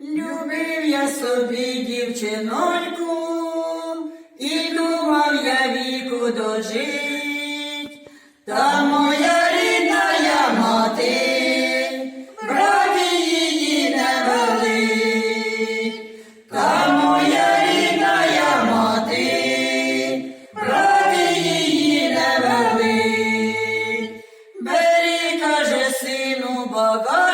Любив я собі дівчиноньку, і думав я віку дожить, та моя рідна я мати, браті її не велить, та моя рідна я мати, браті її не велить. Бери, каже сину, багачку,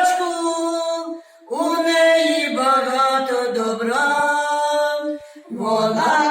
добра, вона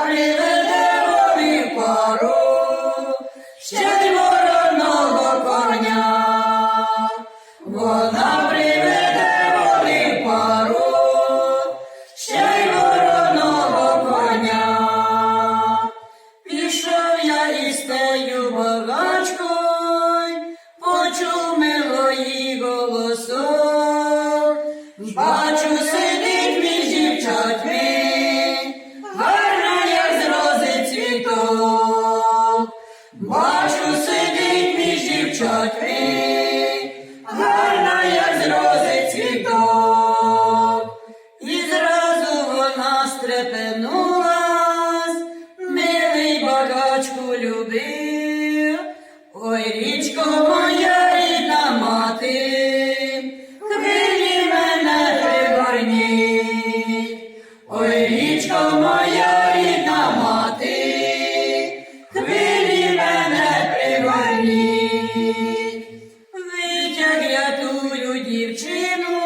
між дівчатми, гарна, як з рози вона стрепенулась, милий багачку любив, ой, річко Витяг я дівчину,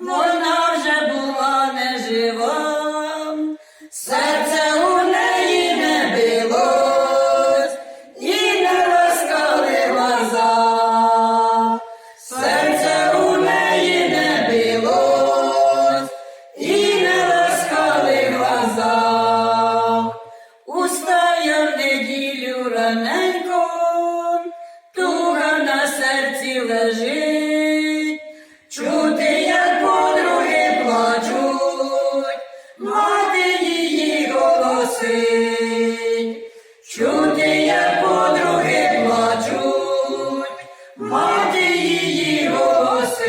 вона вже була нежива, серце у неї не билось і не ласкали глаза, серце у неї не билось і не ласкали глаза. Устаю в неділю раненько, серці чути, як подруги плачуть, мати її голосить, чути, як подруги плачуть, мати її голосить.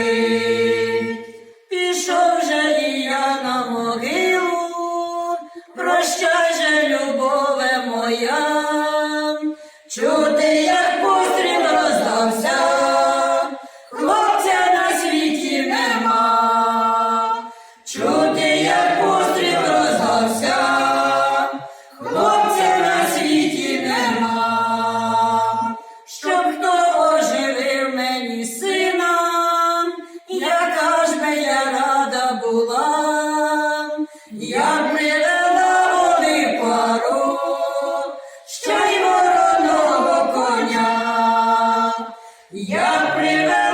Пішов же і я на могилу, прощай же, любове моя, чути, була, не води пару, ще й вороного коня, як привела